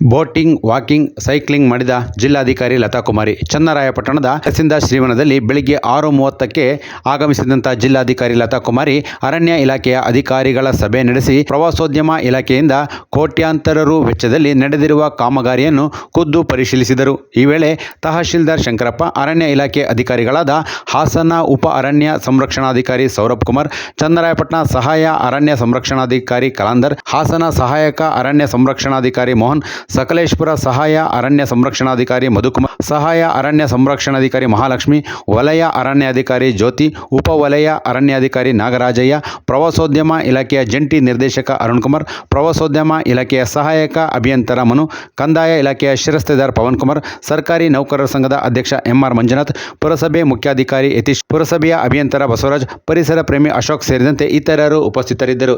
Boating, walking, cycling ಮಾಡಿದ ಜಿಲ್ಲಾಧಿಕಾರಿ ಲತಾ ಕುಮಾರಿ ಚನ್ನರಾಯಪಟ್ಟಣದ ಕಸಿಂದ ಶ್ರೀವನದಲ್ಲಿ ಬೆಳಿಗ್ಗೆ ಆರು ಮೂವತ್ತಕ್ಕೆ ಆಗಮಿಸಿದಂಥ ಜಿಲ್ಲಾಧಿಕಾರಿ ಲತಾ ಕುಮಾರಿ ಅರಣ್ಯ ಇಲಾಖೆಯ ಅಧಿಕಾರಿಗಳ ಸಭೆ ನಡೆಸಿ ಪ್ರವಾಸೋದ್ಯಮ ಇಲಾಖೆಯಿಂದ ಕೋಟ್ಯಾಂತರ ರು ವೆಚ್ಚದಲ್ಲಿ ನಡೆದಿರುವ ಕಾಮಗಾರಿಯನ್ನು ಖುದ್ದು ಪರಿಶೀಲಿಸಿದರು. ಈ ವೇಳೆ ತಹಶೀಲ್ದಾರ್ ಶಂಕರಪ್ಪ, ಅರಣ್ಯ ಇಲಾಖೆ ಅಧಿಕಾರಿಗಳಾದ ಹಾಸನ ಉಪ ಅರಣ್ಯ ಸಂರಕ್ಷಣಾಧಿಕಾರಿ ಸೌರಭ್ ಕುಮಾರ್, ಚನ್ನರಾಯಪಟ್ಟಣ ಸಹಾಯ ಅರಣ್ಯ ಸಂರಕ್ಷಣಾಧಿಕಾರಿ ಕಲಾಂದರ್, ಹಾಸನ ಸಹಾಯಕ ಅರಣ್ಯ ಸಂರಕ್ಷಣಾಧಿಕಾರಿ ಮೋಹನ್ ಸಕಲೇಶ್ಪುರ ಸಹಾಯ ಅರಣ್ಯ ಸಂರಕ್ಷಣಾಧಿಕಾರಿ ಮಧುಕುಮಾರ್, ಸಹಾಯ ಅರಣ್ಯ ಸಂರಕ್ಷಣಾಧಿಕಾರಿ ಮಹಾಲಕ್ಷ್ಮಿ, ವಲಯ ಅರಣ್ಯಾಧಿಕಾರಿ ಜ್ಯೋತಿ, ಉಪವಲಯ ಅರಣ್ಯಾಧಿಕಾರಿ ನಾಗರಾಜಯ್ಯ, ಪ್ರವಾಸೋದ್ಯಮ ಇಲಾಖೆಯ ಜಂಟಿ ನಿರ್ದೇಶಕ ಅರುಣ್ ಕುಮಾರ್ ಪ್ರವಾಸೋದ್ಯಮ ಇಲಾಖೆಯ ಸಹಾಯಕ ಅಭಿಯಂತರ ಮನು, ಕಂದಾಯ ಇಲಾಖೆಯ ಶಿರಸ್ತೆದಾರ್ ಪವನ್ ಕುಮಾರ್ ಸರ್ಕಾರಿ ನೌಕರರ ಸಂಘದ ಅಧ್ಯಕ್ಷ ಎಂಆರ್ ಮಂಜುನಾಥ್, ಪುರಸಭೆ ಮುಖ್ಯಾಧಿಕಾರಿ ಯತೀಶ್, ಪುರಸಭೆಯ ಅಭಿಯಂತರ ಬಸವರಾಜ್, ಪರಿಸರ ಪ್ರೇಮಿ ಅಶೋಕ್ ಸೇರಿದಂತೆ ಇತರರು ಉಪಸ್ಥಿತರಿದ್ದರು.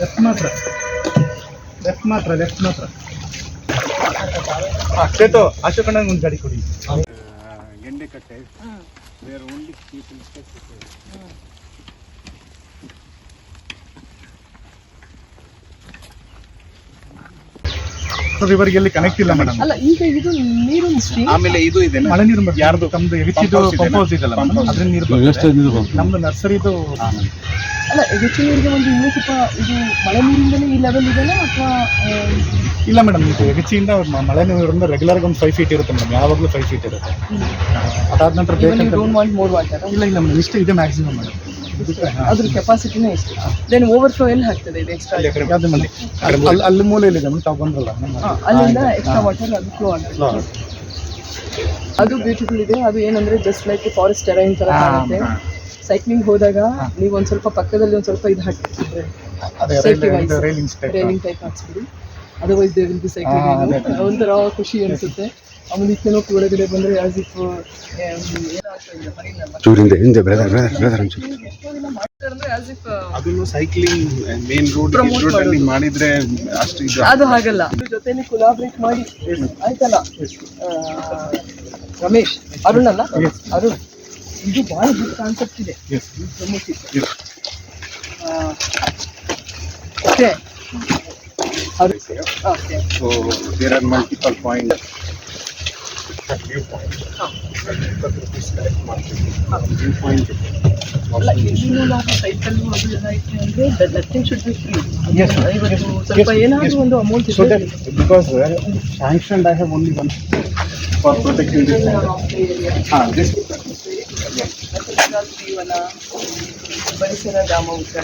ಲೆಫ್ಟ್ ಮಾತ್ರ ಲೆಫ್ಟ್ ಮಾತ್ರ ಲೆಫ್ಟ್ ಮಾತ್ರ ಚೇತು ಅಶೋಕ್ ಒಂದು ಗಾಡಿ ಕೊಡಿ ಎಂಡೆ ಕಟ್ಟೆ ಬೇರೆ only ಇವರಿಗೆ ಎಲ್ಲಿ ಕನೆಕ್ಟ್ ಇಲ್ಲ ಮೇಡಮ್ ಅಲ್ಲ ಈಗ ಇದು ನೀರಿನ ಸ್ಟ್ರೀಮ್ ಆಮೇಲೆ ಇದು ಇದೆ ಮಳೆ ನೀರು ಬರ್ತದೆ. ಯಾರ್ದು? ತಮ್ದು ಹೆಚ್ಚಿದು Pump house ಪಂಪ್ ಹೌಸ್ ಇದೆಲ್ಲ Pump house. ಅದ್ರ ನೀರು ಬರ್ತದೆ. ನಮ್ದು ನರ್ಸರಿದು ಅಲ್ಲ ಹೆಚ್ಚು ನೀರಿಗೆ ಒಂದು ಇನ್ನೂ ಸ್ವಲ್ಪ ಇದು ಮಳೆ ನೀರಿಂದಲೇ ಈ ಲೆವೆಲ್ ಇದೆನಾ ಅಥವಾ ಇಲ್ಲ ಮೇಡಮ್ ಇದು ಎಗಚಿಯಿಂದ ಮ- ಮಳೆ ನೀರಿಂದ ರೆಗ್ಯುಲರ್ ಒಂದು ಫೈವ್ ಫೀಟ್ ಇರುತ್ತೆ ಮೇಡಮ್ ಯಾವಾಗಲೂ ಫೈವ್ ಫೀಟ್ ಇರುತ್ತೆ. ಅದಾದ ನಂತರ ಬೇಕಂತ ಡೋಂಟ್ ವಾಂಟ್ ಮೋರ್ ವಾಟರ್ ಇಲ್ಲ ಇಲ್ಲ ಮೇಡಮ್ ಇಷ್ಟು ಇದೆ ಮ್ಯಾಕ್ಸಿಮಮ್ ಮೇಡಮ್ ಅದ್ರ ಕೆಪಾಸಿಟಿನೇ ದೆನ್ ದೆನ್ ಓವರ್ಫ್ಲೋ ಎಲ್ಲಿ ಹಾಕ್ತದೆ ಇದು ಎಕ್ಸ್ಟ್ರಾ ಅಲ್ಲಿ ಅಲ್ಲಿ. ಮೂಲೆಯಲ್ಲಿ ಇದೆ ಮೇಡಮ್ ತಾವು ಬಂದ್ರಲ್ಲ ಅಲ್ಲಿಂದ ಎಕ್ಸ್ಟ್ರಾ ವಾಟರ್ ಅದು ಫ್ಲೋ ಆಗ್ತದೆ. ಅದು ಬ್ಯೂಟಿಫುಲ್ ಇದೆ. ಅದು ಏನಂದ್ರೆ ಜಸ್ಟ್ ಲೈಕ್ ಫಾರೆಸ್ಟ್ ಟೆರೈನ್ ತರ ಕಾಣುತ್ತೆ. ಸೈಕ್ಲಿಂಗ್ ಹೋದಾಗ ನೀವು ಒಂದ್ ಸ್ವಲ್ಪ ಪಕ್ಕದಲ್ಲಿ ಒಂದ್ ಸ್ವಲ್ಪ ಇದು ಹಾಕಿ railing type ಹಾಕ್ಸ್ಬಿಡಿ. Otherwise they will be cycling ಒಂಥರ ಖುಷಿ ಅನಿಸುತ್ತೆ. ಆಮೇಲೆ ಇತ್ತೇನೋ ಒಳಗಡೆ ಬಂದರೆ ಆಸ್ ಇಫ್ ಚೂರಿಂದ ಹಿಂದೆ ಬ್ರದರ್ ಬ್ರದರ್ ಬ್ರದರ್ ಅದನ್ನು ಸೈಕ್ಲಿಂಗ್ ಮೇನ್ ರೋಡ್ ರೋಡ್. ಮಾಡಿದ್ರೆ ಅಷ್ಟು ಇದು ಅದು ಹಾಗಲ್ಲ. ಅದ್ರ ಜೊತೆಲಿ ಕೊಲಾಬ್ರೇಟ್ ಮಾಡಿ. ಆಯ್ತಲ್ಲ? ರಮೇಶ್ ಅರುಣ್ ಅಲ್ಲ? ಅರುಣ್ ಇದು ಬಹಳ ಗುಡ್ ಕಾನ್ಸೆಪ್ಟ್ ಇದೆ. Yes. ಪ್ರಮುಖ okay okay so there are multiple point view point ಅಲ್ಲ ಇದನ್ನು ನಾವು ಸೈಕಲ್ ಅದು ಎಲ್ಲ ಐತೆ ಅಂದ್ರೆ nothing should be free Yes, ಇವತ್ತು ಸ್ವಲ್ಪ Yes, ಏನಾದರೂ yes. ಒಂದು amount So that because uh, sanctioned, I have only one for protecting this. Ah, this. ಜೀವನ ಪರಿಸರ ಧಾಮ ಉತ್ತರ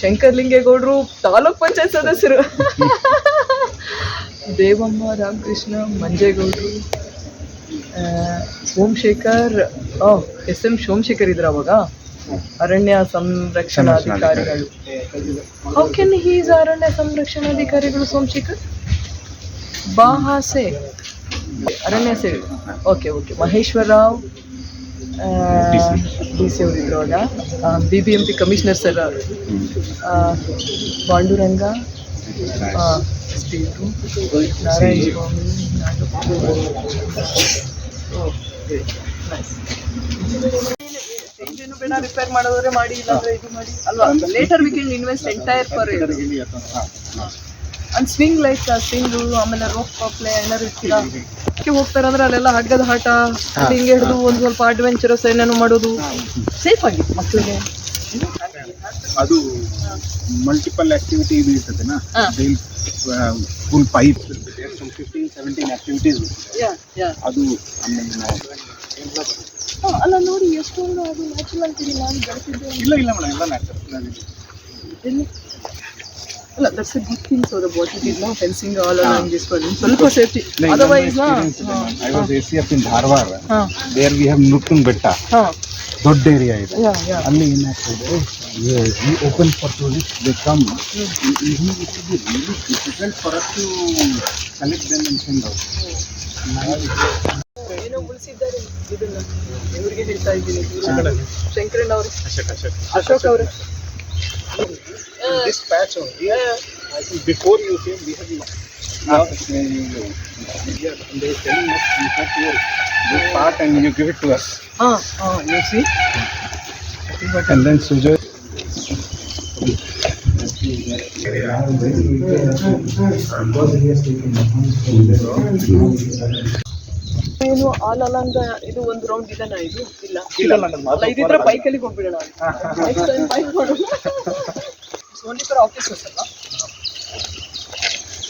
ಶಂಕರ್ಲಿಂಗೇಗೌಡರು ತಾಲೂಕ್ ಪಂಚಾಯತ್ ಸದಸ್ಯರು. Devamma Ramakrishna ಮಂಜೇಗೌಡರು Somashekar O S M Somashekar ಇದ್ರ ಅವಾಗ. ಅರಣ್ಯ ಸಂರಕ್ಷಣಾಧಿಕಾರಿಗಳು ಹೌ ಕೆನ್ ಹೀಸ್ ಅರಣ್ಯ ಸಂರಕ್ಷಣಾಧಿಕಾರಿಗಳು ಸೋಮಶೇಖರ್? ಬಾಹಾಸೆ. ಅರಣ್ಯ ಸೇವೆ. Okay okay Maheshwara Rao D C ಅವರಿದ್ದರು ಆಗ B B M P commissioner sir Pandurang ಇದ್ರು ನಾರಾಯಣ ಸ್ವಾಮಿ ಇಂಜಿನ್ ಬೇಡ ರಿಪೇರ್ ಮಾಡೋದ್ರೆ ಮಾಡಿ ಇಲ್ಲಾಂದ್ರೆ ಇದು ಮಾಡಿ. ಅಲ್ವಾ? Later we can invest entire for and swing like swing ಆಮೇಲೆ ರೋಪ್ ಪ್ಲೇ ಏನಾದ್ರು ಇರ್ತೀರಾ? ಅದಕ್ಕೆ ಹೋಗ್ತಾರೆ ಅಂದ್ರೆ ಅಲ್ಲೆಲ್ಲ ಹಗ್ಗದ ಆಟ ಹಿಂಗೆ ಹಿಡಿದು ಒಂದು ಸ್ವಲ್ಪ ಅಡ್ವೆಂಚರಸ್ ಏನೇನು ಮಾಡೋದು. ಸೇಫ್ ಆಗಿ ಮಕ್ಕಳಿಗೆ. ಅದು ಮಲ್ಟಿಪಲ್ ಆಕ್ಟಿವಿಟಿ ಇದು ಇರ್ತದೆನಾ? ಹಾ. Full pipe fifteen seventeen activities yeah yeah ಅದು ಆಮೇಲೆ ನಾವು ಅಲ್ಲ ನೋಡಿ ಎಷ್ಟೊಂದು ಅದು ನ್ಯಾಚುರಲ್ ಇಲ್ಲ ಇಲ್ಲ ಮೇಡಮ್ ಎಲ್ಲ ನ್ಯಾಚುರಲ್ ಅಲ್ಲ that's a good thing so the what it is ನಾ fencing all around this for ಸ್ವಲ್ಪ ಸೇಫ್ಟಿ ಅದರ್ವೈಸ್ ನಾ I was A C F in Dharwad ಹಾಂ ದೇರ್ ವಿ ಹ್ಯಾವ್ ನುಟ್ಟುನ್ ಬೆಟ್ಟ ಹಾಂ ದೊಡ್ಡ ಏರಿಯಾ ಇದೆ ಅಲ್ಲಿ ಏನಾಗ್ತದೆ ಈ open for tourist they come difficult for us to collect them and send out ಏನೋ ಉಳಿಸಿದ್ದಾರೆ. ಇದನ್ನ. ಇವರಿಗೆ ಹೇಳ್ತಾ ಇದ್ದೀನಿ. ಶಂಕರಣ್ಣ ಅವರು. ಅಶೋಕ್ ಅವರು. this patch here Yeah. I think before you came, we had yeah, and they telling us you have to this part and you give it to us. Ah, ah, you see. And then Sujoy. Yeah. ಏನು all along ಇದು ಒಂದು round ಇದನ್ನ ಇದು? ಇಲ್ಲ. ಅಲ್ಲ ಇದಿದ್ರೆ ಬೈಕಲ್ಲಿ ಹೋಗ್ಬಿಡೋಣ. ನೆಕ್ಸ್ಟ್ ಟೈಮ್ ಬೈಕ್ ಮಾಡೋಣ. ಓನ್ಲಿ ಫಾರ್ ಆಫೀಸ್ ಅಲ್ಲ?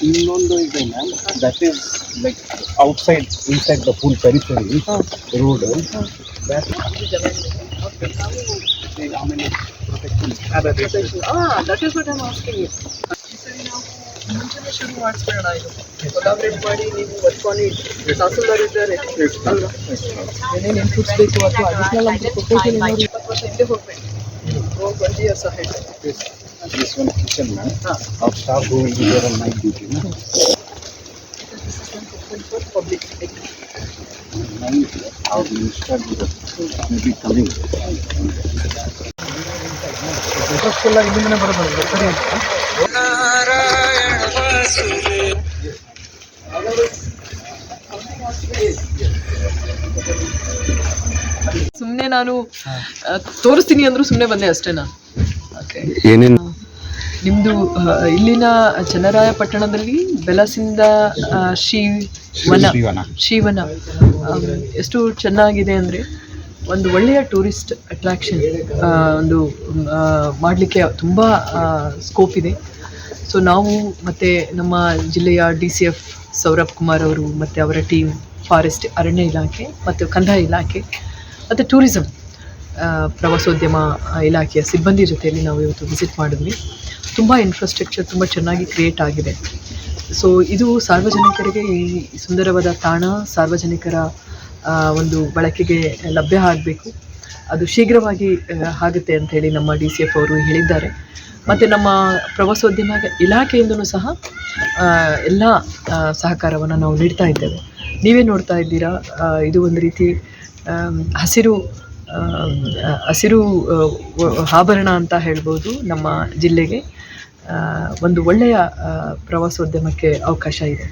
ಇನ್ನೊಂದು ಇದೆ ma'am that is like outside inside the full periphery road ಆಮೇಲೆ ಹಾಂ. That is what I asking you ಮುಂಚೆನೇ ಶುರು ಮಾಡಿಸ್ಬೇಡ ಇದು ಕೊಲಾಬ್ರೇಟ್ ಮಾಡಿ ನೀವು ವರ್ಕ್ ಆನ್ ಇಟ್ ತಹಸೀಲ್ದಾರ್ ಇದ್ದಾರೆ ಅಲ್ವಾ ಏನೇನು ಇನ್ಪುಟ್ಸ್ ಬೇಕು ಅಥವಾ ಅಡಿಷನಲ್ ಅಂತ ಪ್ರಪೋಸಲ್ ಏನಾದ್ರು ಇಪ್ಪತ್ತು ವರ್ಷ ಹಿಂದೆ ಹೋಗ್ಬೇಕು twenty years ahead this one kitchen ma'am our staff who will be there on night duty na public night our minister will be coming ಎಲ್ಲ ಇಲ್ಲಿಂದನೇ ಬರೋದು ಸರಿ ಸುಮ್ಮನೆ ನಾನು ತೋರಿಸ್ತೀನಿ ಅಂದ್ರು ಸುಮ್ಮನೆ ಬಂದೆ ಅಷ್ಟೇ ನಾನು ಏನೇನು? ನಿಮ್ಮದು ಇಲ್ಲಿನ ಚನ್ನರಾಯಪಟ್ಟಣದಲ್ಲಿ ಬೆಲಸಿಂದ ಶ್ರೀವನ ಶ್ರೀವನ. ಶ್ರೀವನ ಎಷ್ಟು ಚೆನ್ನಾಗಿದೆ ಅಂದರೆ ಒಂದು ಒಳ್ಳೆಯ ಟೂರಿಸ್ಟ್ ಅಟ್ರಾಕ್ಷನ್ ಒಂದು ಮಾಡಲಿಕ್ಕೆ ತುಂಬ ಸ್ಕೋಪ್ ಇದೆ. ಸೊ ನಾವು ಮತ್ತು ನಮ್ಮ ಜಿಲ್ಲೆಯ D C F Saurabh Kumar ಅವರು ಮತ್ತು ಅವರ ಟೀಮ್ ಫಾರೆಸ್ಟ್ ಅರಣ್ಯ ಇಲಾಖೆ ಮತ್ತು ಕಂದಾಯ ಇಲಾಖೆ ಮತ್ತು ಟೂರಿಸಂ ಪ್ರವಾಸೋದ್ಯಮ ಇಲಾಖೆಯ ಸಿಬ್ಬಂದಿ ಜೊತೆಯಲ್ಲಿ ನಾವು ಇವತ್ತು ವಿಸಿಟ್ ಮಾಡಿದ್ವಿ. ತುಂಬ ಇನ್ಫ್ರಾಸ್ಟ್ರಕ್ಚರ್ ತುಂಬ ಚೆನ್ನಾಗಿ ಕ್ರಿಯೇಟ್ ಆಗಿದೆ. ಸೊ ಇದು ಸಾರ್ವಜನಿಕರಿಗೆ ಈ ಸುಂದರವಾದ ತಾಣ, ಸಾರ್ವಜನಿಕರ ಒಂದು ಬಳಕೆಗೆ ಲಭ್ಯ ಆಗಬೇಕು. ಅದು ಶೀಘ್ರವಾಗಿ ಆಗುತ್ತೆ ಆಗುತ್ತೆ ಅಂತೇಳಿ ನಮ್ಮ ಡಿ ಸಿ ಎಫ್ ಅವರು ಹೇಳಿದ್ದಾರೆ. ಮತ್ತು ನಮ್ಮ ಪ್ರವಾಸೋದ್ಯಮ ಇಲಾಖೆಯಿಂದಲೂ ಸಹ ಎಲ್ಲ ಸಹಕಾರವನ್ನು ನಾವು ನೀಡ್ತಾ ಇದ್ದೇವೆ. ನೀವೇ ನೋಡ್ತಾ ಇದ್ದೀರಾ ಇದು ಒಂದು ರೀತಿ ಹಸಿರು ಹಸಿರು ಆಭರಣ ಅಂತ ಹೇಳ್ಬೋದು ನಮ್ಮ ಜಿಲ್ಲೆಗೆ. ಒಂದು ಒಳ್ಳೆಯ ಪ್ರವಾಸೋದ್ಯಮಕ್ಕೆ ಅವಕಾಶ ಇದೆ.